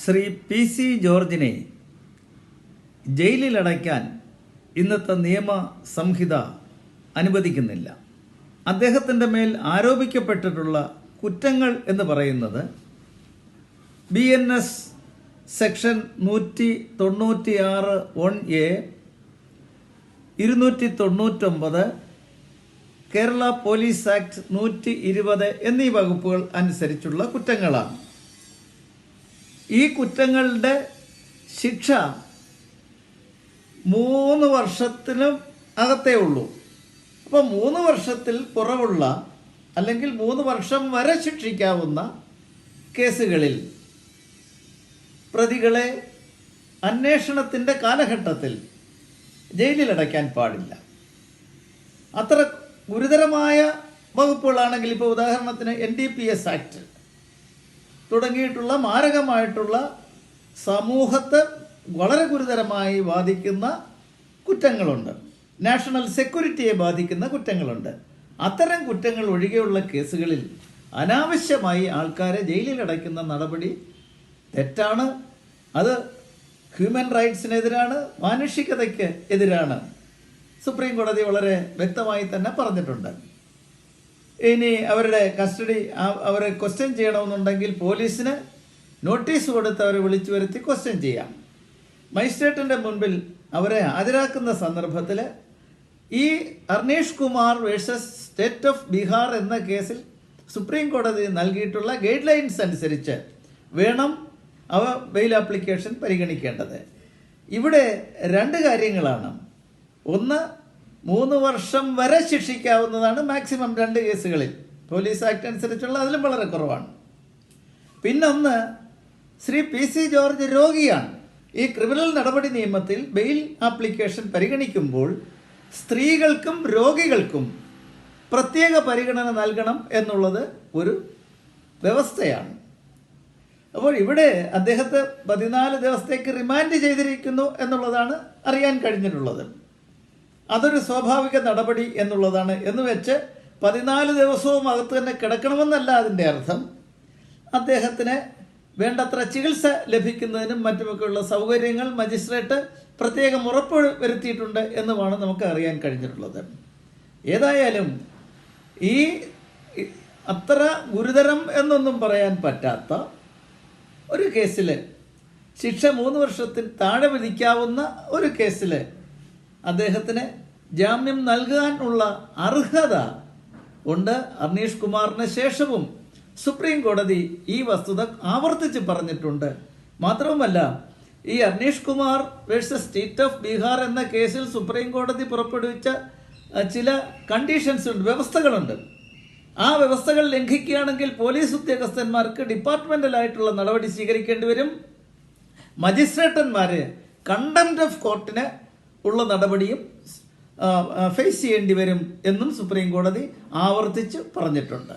Shri P C ജോർജിനെ ജയിലിലടയ്ക്കാൻ ഇന്നത്തെ നിയമ സംഹിത അനുവദിക്കുന്നില്ല. അദ്ദേഹത്തിന്റെ മേൽ ആരോപിക്കപ്പെട്ടിട്ടുള്ള കുറ്റങ്ങൾ എന്ന് പറയുന്നത് ബി എൻ എസ് സെക്ഷൻ നൂറ്റി തൊണ്ണൂറ്റിയാറ് വൺ എ ഇരുന്നൂറ്റി തൊണ്ണൂറ്റൊമ്പത് കേരള പോലീസ് ആക്ട് നൂറ്റി ഇരുപത് എന്നീ വകുപ്പുകൾ അനുസരിച്ചുള്ള കുറ്റങ്ങളാണ്. ഈ കുറ്റങ്ങളുടെ ശിക്ഷ മൂന്ന് വർഷത്തിനും അകത്തേ ഉള്ളൂ. അപ്പോൾ മൂന്ന് വർഷത്തിൽ കുറവുള്ള അല്ലെങ്കിൽ മൂന്ന് വർഷം വരെ ശിക്ഷിക്കാവുന്ന കേസുകളിൽ പ്രതികളെ അന്വേഷണത്തിന്റെ കാലഘട്ടത്തിൽ ജയിലിലടയ്ക്കാൻ പാടില്ല. അത്ര ഗുരുതരമായ വകുപ്പുകളാണെങ്കിൽ ഇപ്പോൾ ഉദാഹരണത്തിന് N D P S act തുടങ്ങിയിട്ടുള്ള മാരകമായിട്ടുള്ള സമൂഹത്തെ വളരെ ഗുരുതരമായി ബാധിക്കുന്ന കുറ്റങ്ങളുണ്ട്. നാഷണൽ സെക്യൂരിറ്റിയെ ബാധിക്കുന്ന കുറ്റങ്ങളുണ്ട്. അത്തരം കുറ്റങ്ങൾ ഒഴികെയുള്ള കേസുകളിൽ അനാവശ്യമായി ആൾക്കാരെ ജയിലിൽ അടയ്ക്കുന്ന നടപടി തെറ്റാണ്. അത് ഹ്യൂമൻ റൈറ്റ്സിനെതിരാണ് മാനുഷികതയ്ക്ക് എതിരാണ്. സുപ്രീം കോടതി വളരെ വ്യക്തമായി തന്നെ പറഞ്ഞിട്ടുണ്ട്. ഇനി അവരുടെ കസ്റ്റഡി അവരെ ക്വസ്റ്റ്യൻ ചെയ്യണമെന്നുണ്ടെങ്കിൽ പോലീസിന് നോട്ടീസ് കൊടുത്ത് അവരെ വിളിച്ചു വരുത്തി ക്വസ്റ്റ്യൻ ചെയ്യാം. മജിസ്ട്രേറ്റിന്റെ മുൻപിൽ അവരെ ഹാജരാക്കുന്ന സന്ദർഭത്തിൽ ഈ Arnesh Kumar versus state of Bihar എന്ന കേസിൽ സുപ്രീം കോടതി നൽകിയിട്ടുള്ള ഗൈഡ് ലൈൻസ് അനുസരിച്ച് വേണം അവ ബെയിൽ ആപ്ലിക്കേഷൻ പരിഗണിക്കേണ്ടത്. ഇവിടെ രണ്ട് കാര്യങ്ങളാണ്. ഒന്ന് മൂന്ന് വർഷം വരെ ശിക്ഷിക്കാവുന്നതാണ് മാക്സിമം രണ്ട് കേസുകളിൽ. പോലീസ് ആക്ട് അനുസരിച്ചുള്ള അതിലും വളരെ കുറവാണ്. പിന്നൊന്ന് ശ്രീ പി സി ജോർജ് രോഗിയാണ്. ഈ ക്രിമിനൽ നടപടി നിയമത്തിൽ ബെയിൽ ആപ്ലിക്കേഷൻ പരിഗണിക്കുമ്പോൾ സ്ത്രീകൾക്കും രോഗികൾക്കും പ്രത്യേക പരിഗണന നൽകണം എന്നുള്ളത് ഒരു വ്യവസ്ഥയാണ്. അപ്പോൾ ഇവിടെ അദ്ദേഹത്തെ പതിനാല് ദിവസത്തേക്ക് റിമാൻഡ് ചെയ്തിരിക്കുന്നു എന്നുള്ളതാണ് അറിയാൻ കഴിഞ്ഞിട്ടുള്ളത്. അതൊരു സ്വാഭാവിക നടപടി എന്നുള്ളതാണ്. എന്ന് വെച്ച് പതിനാല് ദിവസവും അകത്ത് തന്നെ കിടക്കണമെന്നല്ല അതിന്റെ അർത്ഥം. അദ്ദേഹത്തിന് വേണ്ടത്ര ചികിത്സ ലഭിക്കുന്നതിനും മറ്റുമൊക്കെയുള്ള സൗകര്യങ്ങൾ മജിസ്ട്രേറ്റ് പ്രത്യേകം ഉറപ്പ് വരുത്തിയിട്ടുണ്ട് എന്നുമാണ് നമുക്ക് അറിയാൻ കഴിഞ്ഞിട്ടുള്ളത്. ഏതായാലും ഈ അത്ര ഗുരുതരം എന്നൊന്നും പറയാൻ പറ്റാത്ത ഒരു കേസിൽ ശിക്ഷ മൂന്ന് വർഷത്തിൽ താഴെ വിധിക്കാവുന്ന ഒരു കേസിൽ അദ്ദേഹത്തിന് ജാമ്യം നൽകാനുള്ള അർഹത ഉണ്ട്. അർണീഷ് കുമാറിന് ശേഷവും സുപ്രീം കോടതി ഈ വസ്തുത ആവർത്തിച്ച് പറഞ്ഞിട്ടുണ്ട്. മാത്രവുമല്ല ഈ Arnesh Kumar versus state of Bihar എന്ന കേസിൽ സുപ്രീം കോടതി പുറപ്പെടുവിച്ച ചില കണ്ടീഷൻസ് ഉണ്ട് വ്യവസ്ഥകളുണ്ട്. ആ വ്യവസ്ഥകൾ ലംഘിക്കുകയാണെങ്കിൽ പോലീസ് ഉദ്യോഗസ്ഥന്മാർക്ക് ഡിപ്പാർട്ട്മെന്റലായിട്ടുള്ള നടപടി സ്വീകരിക്കേണ്ടി വരും. മജിസ്ട്രേറ്റന്മാര് കണ്ടംപ്റ്റ് ഓഫ് കോർട്ടിന് ഉള്ള നടപടിയും ഫേസ് ചെയ്യേണ്ടി വരും എന്നും സുപ്രീം കോടതി ആവർത്തിച്ച് പറഞ്ഞിട്ടുണ്ട്.